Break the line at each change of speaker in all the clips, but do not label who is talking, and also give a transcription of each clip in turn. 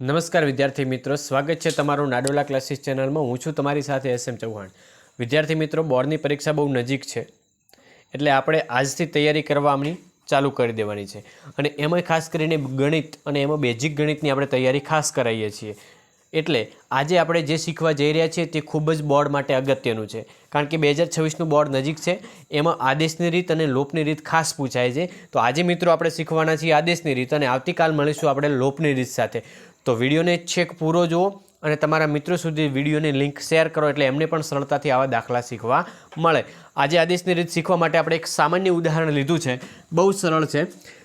નમસ્કાર વિદ્યાર્થી મિત્રો, સ્વાગત છે તમારું નાડોલા ક્લાસીસ ચેનલમાં. હું છું તમારી સાથે એસ એમ ચૌહાણ. વિદ્યાર્થી મિત્રો, બોર્ડની પરીક્ષા બહુ નજીક છે, એટલે આપણે આજથી તૈયારી કરવા આમની ચાલુ કરી દેવાની છે. અને એમાં ખાસ કરીને ગણિત અને એમાં બેઝિક ગણિતની આપણે તૈયારી ખાસ કરાવીએ છીએ. એટલે આજે આપણે જે શીખવા જઈ રહ્યા છીએ તે ખૂબ જ બોર્ડ માટે અગત્યનું છે. કારણ કે બે હજાર છવ્વીસનું બોર્ડ નજીક છે, એમાં આદેશની રીત અને લોપની રીત ખાસ પૂછાય છે. તો આજે મિત્રો આપણે શીખવાના છીએ આદેશની રીત અને આવતીકાલ મળીશું આપણે લોપની રીત સાથે. તો વિડીયોને છેક પૂરો જુઓ અને તમારા મિત્રો સુધી વિડીયોની લિંક શેર કરો એટલે એમને પણ સરળતાથી આવા દાખલા શીખવા મળે. આજે આદેશની રીત શીખવા માટે આપણે એક સામાન્ય ઉદાહરણ લીધું છે. બહુ સરળ છે.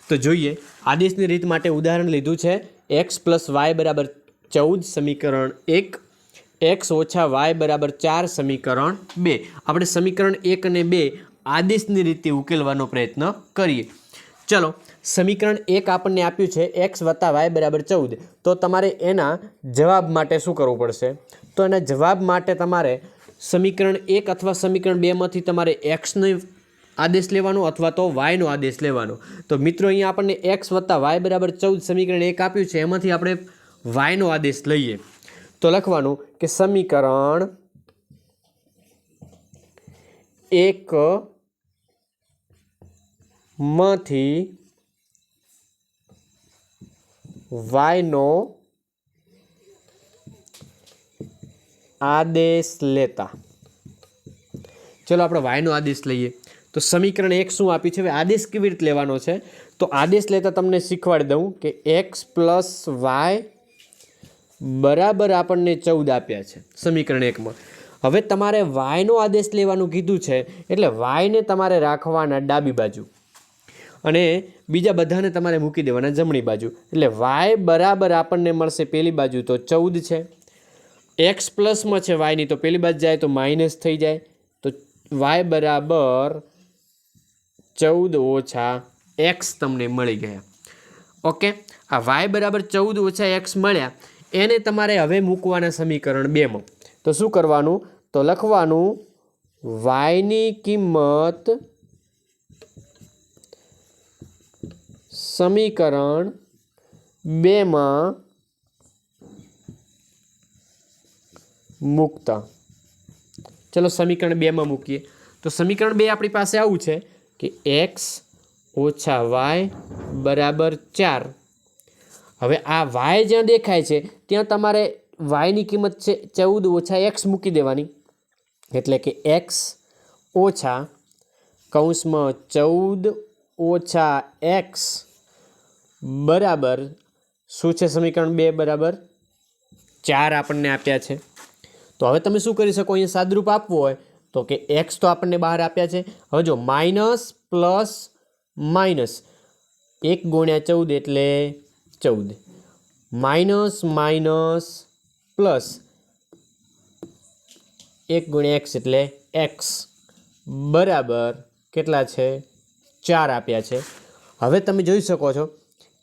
તો જોઈએ, આદેશની રીત માટે ઉદાહરણ લીધું છે. એક્સ પ્લસ વાય બરાબર ચૌદ સમીકરણ એક એક્સ ઓછા વાય બરાબર ચાર સમીકરણ બે. આપણે સમીકરણ એક અને બે આદેશની રીતે ઉકેલવાનો પ્રયત્ન કરીએ. ચલો, સમીકરણ એક આપણને આપ્યું છે એક્સ વત્તા વાય બરાબર ચૌદ. તો તમારે એના જવાબ માટે શું કરવું પડશે? તો એના જવાબ માટે તમારે સમીકરણ એક અથવા સમીકરણ બેમાંથી તમારે એક્સનો આદેશ લેવાનો અથવા તો વાયનો આદેશ લેવાનો. તો મિત્રો, અહીંયા આપણને એક્સ વત્તા વાય બરાબર ચૌદ સમીકરણ એક આપ્યું છે, એમાંથી આપણે વાયનો આદેશ લઈએ. તો લખવાનું કે સમીકરણ એક માંથી વાયનો આદેશ લેતા. ચલો આપણે વાયનો આદેશ લઈએ. તો સમીકરણ એક શું આપ્યું છે? હવે આદેશ કેવી રીતે લેવાનો છે? તો આદેશ લેતા તમને શીખવાડી દઉં કે એક્સ પ્લસ વાય બરાબર આપણને ચૌદ આપ્યા છે સમીકરણ એકમાં. હવે તમારે વાયનો આદેશ લેવાનું કીધું છે, એટલે વાયને તમારે રાખવાના ડાબી બાજુ. અને બીજા બધાને તમારે મૂકી દેવાના જમણી બાજુ. એટલે વાય બરાબર આપણને મળશે પેલી બાજુ તો ચૌદ છે. એક્સ પ્લસમાં છે વાયની તો પહેલી બાજુ જાય તો માઇનસ થઈ જાય. તો વાય બરાબર ચૌદ ઓછા એક્સ તમને મળી ગયા. ઓકે? આ વાય બરાબર ચૌદ ઓછા એક્સ મળ્યા. એને તમારે હવે મૂકવાના સમીકરણ બેમાં. તો શું કરવાનું? તો લખવાનું વાયની કિંમત સમીકરણ બેમાં મૂકતા. ચલો સમીકરણ બેમાં મૂકીએ. તો સમીકરણ બે આપણી પાસે આવું છે કે એક્સ ઓછા વાય બરાબર ચાર. હવે આ વાય જ્યાં દેખાય છે, ત્યાં તમારે વાયની કિંમત છે ચૌદ ઓછા એક્સ મૂકી દેવાની. એટલે કે એક્સ ઓછા કૌંસમાં ચૌદ ઓછા એક્સ બરાબર શું છે સમીકરણ બે બરાબર? ચાર આપણને આપ્યા છે. તો હવે તમે શું કરી શકો? અહીંયા સાદરૂપ આપવું હોય તો કે એક્સ તો આપણને બહાર આપ્યા છે. હવે જો માઇનસ પ્લસ માઇનસ એક ગુણ્યા ચૌદ એટલે ચૌદ. માઇનસ માઇનસ પ્લસ એક ગુણ્યા એક્સ એટલે એક્સ. બરાબર કેટલા છે? ચાર આપ્યા છે. હવે તમે જોઈ શકો છો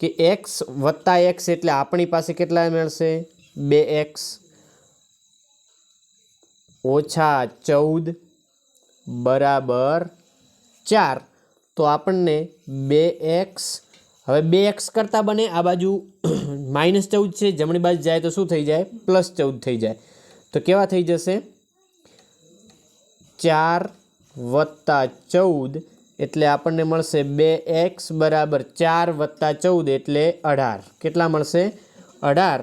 કે એક્સ વત્તા એક્સ એટલે આપણી પાસે કેટલા મળશે? બે એક્સ ઓછા ચૌદ બરાબર ચાર. તો આપણને બે એક્સ હવે બે એક્સ કરતાં બને આ બાજુ માઇનસ ચૌદ છે, જમણી બાજુ જાય તો શું થઈ જાય? પ્લસ ચૌદ થઈ જાય. તો કેવા થઈ જશે? ચાર વત્તા ચૌદ એટલે આપણને મળશે બે એક્સ બરાબર ચાર વત્તા ચૌદ એટલે અઢાર. કેટલા મળશે? અઢાર.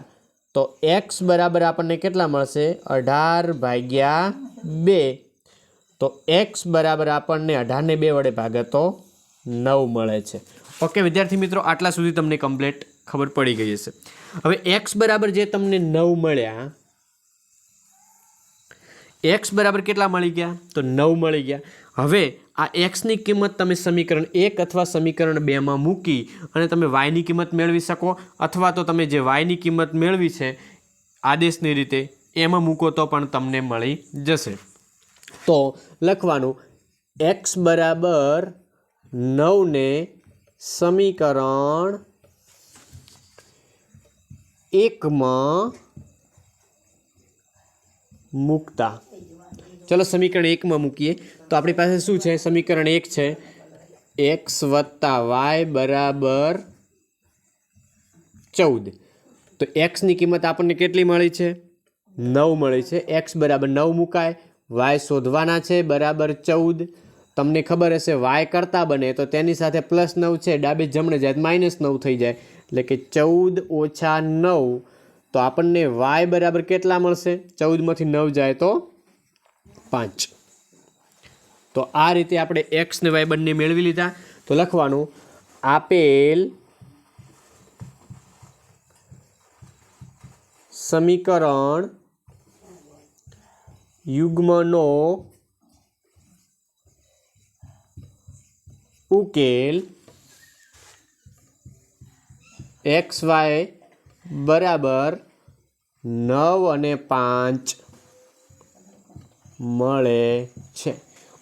તો એક્સ બરાબર આપણને કેટલા મળશે? અઢાર ભાગ્યા બે. તો એક્સ બરાબર આપણને અઢારને બે વડે ભાગે તો નવ મળે છે. ઓકે, વિદ્યાર્થી મિત્રો, આટલા સુધી તમને કમ્પ્લેટ ખબર પડી ગઈ હશે. હવે એક્સ બરાબર જે તમને નવ મળ્યા, એક્સ બરાબર કેટલા મળી ગયા? તો નવ મળી ગયા. હવે આ એક્સની કિંમત તમે સમીકરણ એક અથવા સમીકરણ બેમાં મૂકી અને તમે વાયની કિંમત મેળવી શકો, અથવા તો તમે જે વાયની કિંમત મેળવી છે, આદેશની રીતે એમાં મૂકો તો પણ તમને મળી જશે. તો લખવાનું એક્સ બરાબર નવને સમીકરણ એકમાં મૂકતા. ચલો સમીકરણ એકમાં મૂકીએ. તો આપણી પાસે શું છે? સમીકરણ એક છે. એક્સ વત્તા વાય બરાબર ચૌદ. તો એક્સની કિંમત આપણને કેટલી મળી છે? નવ મળી છે. એક્સ બરાબર નવ મુકાય. વાય શોધવાના છે. બરાબર ચૌદ. તમને ખબર હશે વાય કરતા બને તો તેની સાથે પ્લસ નવ છે. ડાબે જમણે જાય માઇનસ નવ થઈ જાય. એટલે કે ચૌદ ઓછા નવ. તો આપણને વાય બરાબર કેટલા મળશે? ચૌદમાંથી નવ જાય તો પાંચ. તો આ રીતે આપણે એક્સ ને વાય બંને મેળવી લીધા. તો લખવાનું, આપેલ સમીકરણ યુગ્મનો ઉકેલ એક્સ વાય બરાબર નવ અને પાંચ. મળે છે.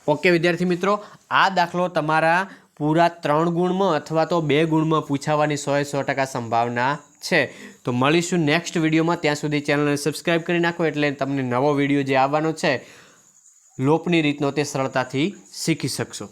ઓકે વિદ્યાર્થી મિત્રો, આ દાખલો તમારા પૂરા ત્રણ ગુણમાં અથવા તો બે ગુણમાં પૂછાવાની સો સો ટકા સંભાવના છે. તો મળીશું નેક્સ્ટ વિડીયોમાં. ત્યાં સુધી ચેનલને સબસ્ક્રાઈબ કરી નાખો એટલે તમને નવો વીડિયો જે આવવાનો છે, લોપની રીતનો તે સરળતાથી શીખી શકશો.